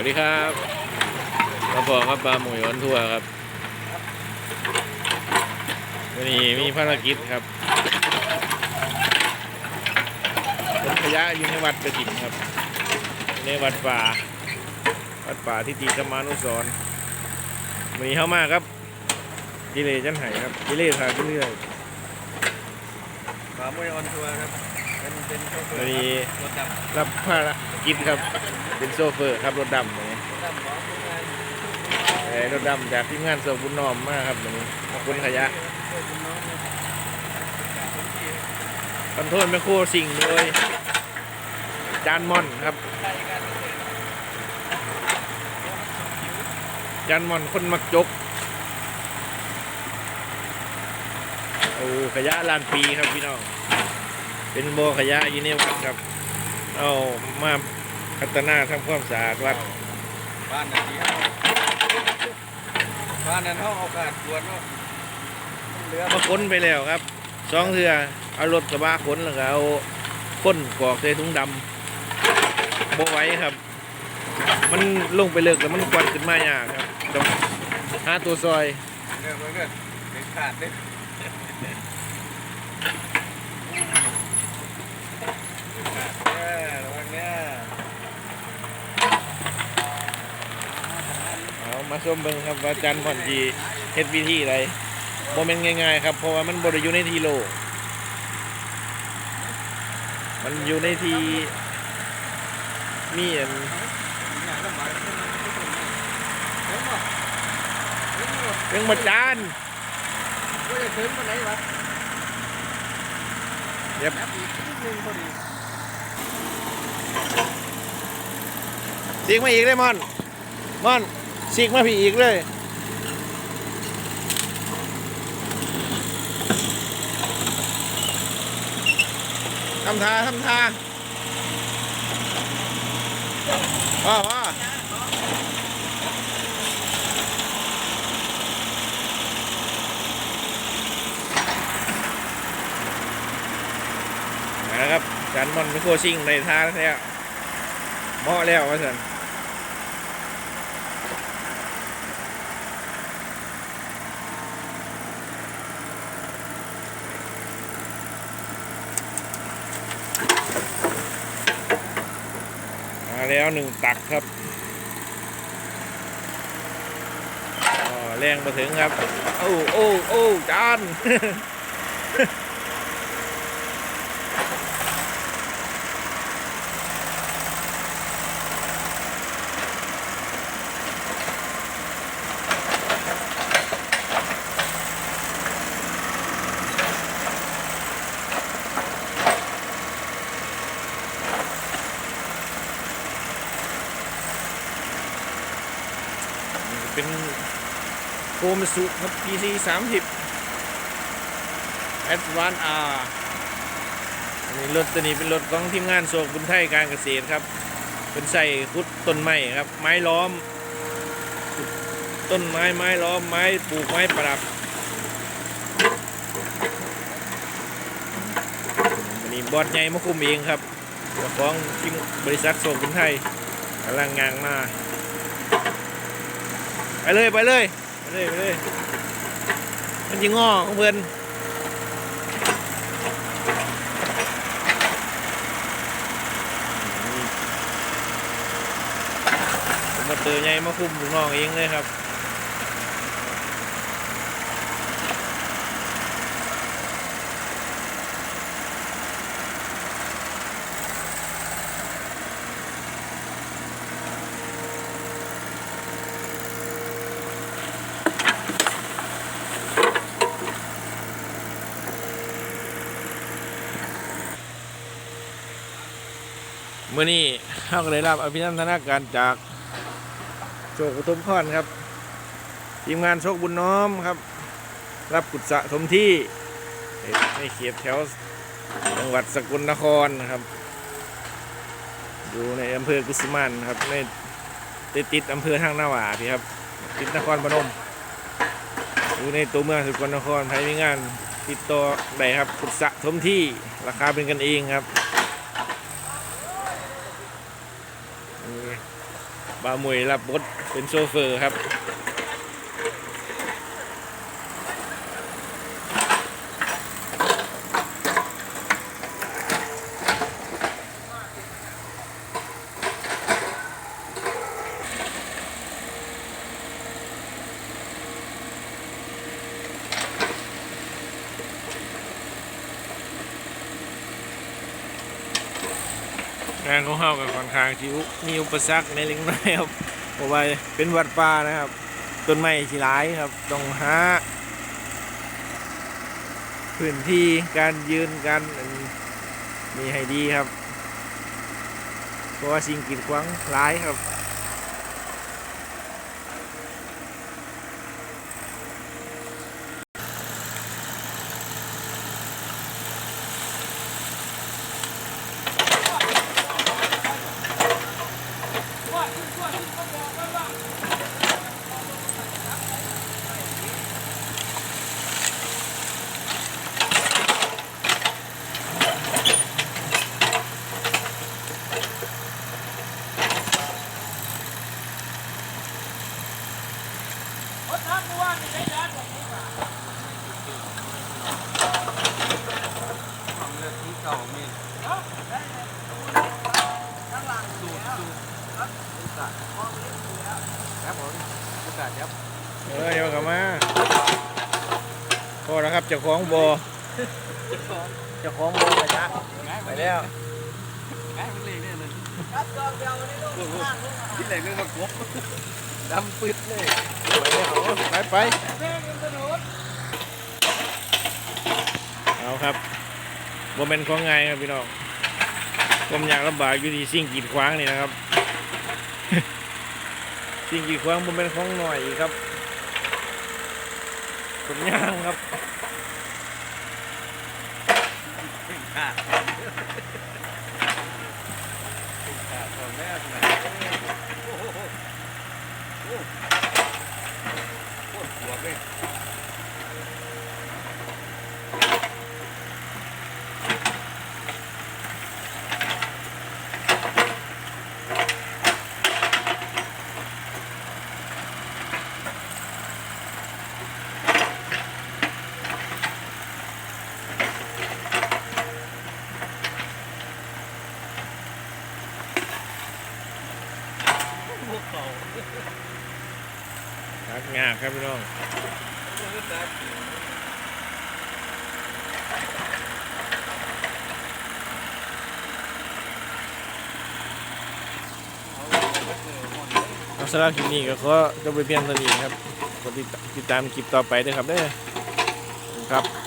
วัสดีครับมาบอกครับปลาหมูยอนทั่วครับวันนี้มีภารกิจครับขนขยะอยู่ในวัดกระถิ่นครับ ในวัดป่า วัดป่าที่ตีธรรมานุสรณ์วันนี้เข้ามาครับกิเลสจันไห้ครับกิเลสพาขึ้นเรื่อยปลาหมวยออนทัวร์ครับ เป็นเป็นโชเฟอร์วันนี้รถดำรับภารกิจครับ เป็นโซเฟอร์ครับรถดำวันนี้รถดำของโรงงานเอ่อรถดำจากทีมงานเสาบุญนอมมากครับวันนี้ขอบคุณขยะช่วยคุณน้องครับจากคนที่คอนโทรลแมคโครสิ่งโดยจานมอนครับใกล้กันเลยจานมอนคนมักจกโอ้ขยะลานปีครับพี่น้อง เป็นโบขยะอยู่ในวัดครับเอามา พัฒนาทำความสะอาดวัดบ้านนั้นที่เขาบ้านนั้นเขาเอากาดกวนเนาะเหลือมาค้นไปแล้วครับสองเทือเอารถกระบะขนแล้วก็เอาค้นกรอกใส่ถุงดำโบไหว้ครับ มันลงไปเลิกแล้วมันควันขึ้นมายากครับต้องหาตัวซอยเรื่องเรื่องเด็ดขาดเด็ดเออระวังเนี่ย เอา มาส้มเบิ่งครับว่าจันผ่อนจีเฮ็ดวิธีอะไรโมเมนต์ง่ายๆครับเพราะว่ามันบริอยู่ในทีโลกมันอยู่ในทีมีอันเรื่องมาจานก็จะถึงวันไหนวะเดี๋ยวแป๊บอีกนิดนึงพอดีสิกมาอีกเลยมอนมอน สิกมาพี่อีกเลยทำท่าทำท่าว้าวว้านะครับจานมอนไม่โคชิงในท่าแล้วเหมาะแล้วว่าสัน แล้วหนึ่งตักครับอ๋อแรงมาถึงครับ โอ้โอ้โอ้จาน เป็นโกมสุครับ PC 30 Advance R อันนี้รถตัวนี้เป็นรถของทีมงานโศกบุญไทยการเกษตรครับ เป็นใส่คุดต้นไม้ครับ ไม้ล้อม ต้นไม้ไม้ล้อมไม้ปลูกไม้ประดับวันนี้บอดใหญ่มาคุมเองครับเจ้าของทีมบริษัทโศกบุญไทยกำลังงานมา เลยไปเลยไปเลยไปเลยมันยิงงอของเพื่อนผมมาเตือนใหญ่มาคุมลูกน้องเองเลยครับ มื่อนี้เขาก็ได้รับอภินันทนาการจากโชคอุทมพรครับ ทีมงานโชคบุญน้อมครับ รับกุศะสมที่ในเขตแถวจังหวัดสกลนครนะครับ อยู่ในอำเภอกุสมานครับในติดติดอำเภอทางนาหวาพี่ครับ ติดนครพนม อยู่ในตัวเมืองสกลนครใครมีงานติดต่อได้ครับกุศะสมที่ราคาเป็นกันเองครับ บาวมุยรับบทเป็นโซเฟอร์ครับ งานของเฮากับค่อนข้างที่มีอุปสรรคในเล็กน้อยครับเพราะว่าเป็นวัดป่านะครับต้นไม้ที่หลายครับต้องหาพื้นที่การยืนการอันมีให้ดีครับ เพราะว่าสิ่งกีดขวางหลายครับ เลือกที่เก่ามีสูตรสูตรครับผมโอกาสครับเออเดี๋ยวกลับมาพอแล้วครับเจ้าของบอเจ้าของบอกระยะไปแล้วง่ายมันเลยเนี่ยเลยที่ไหนเรื่องกบดำปึ๊ดเลยไปไปเอาครับ บ่เป็นของไงายครับพี่น้องผมอยากลำบากอยู่ที่สิ่งกีดขวางนี่นะครับ สิ่งกีดขวางบ่เป็นของหน่อยครับผมย่างครับ ขาดขาดของแม่ไหนโอ้โหโอ้โหโคตรหัวเลย พวกเขา หักงาก ครับพี่น้องสำหรับคลิปนี้ก็ขอจบไปเพียงเท่านี้ครับกดติดตามคลิปต่อไปด้วยครับเด้อขอบคุณครับ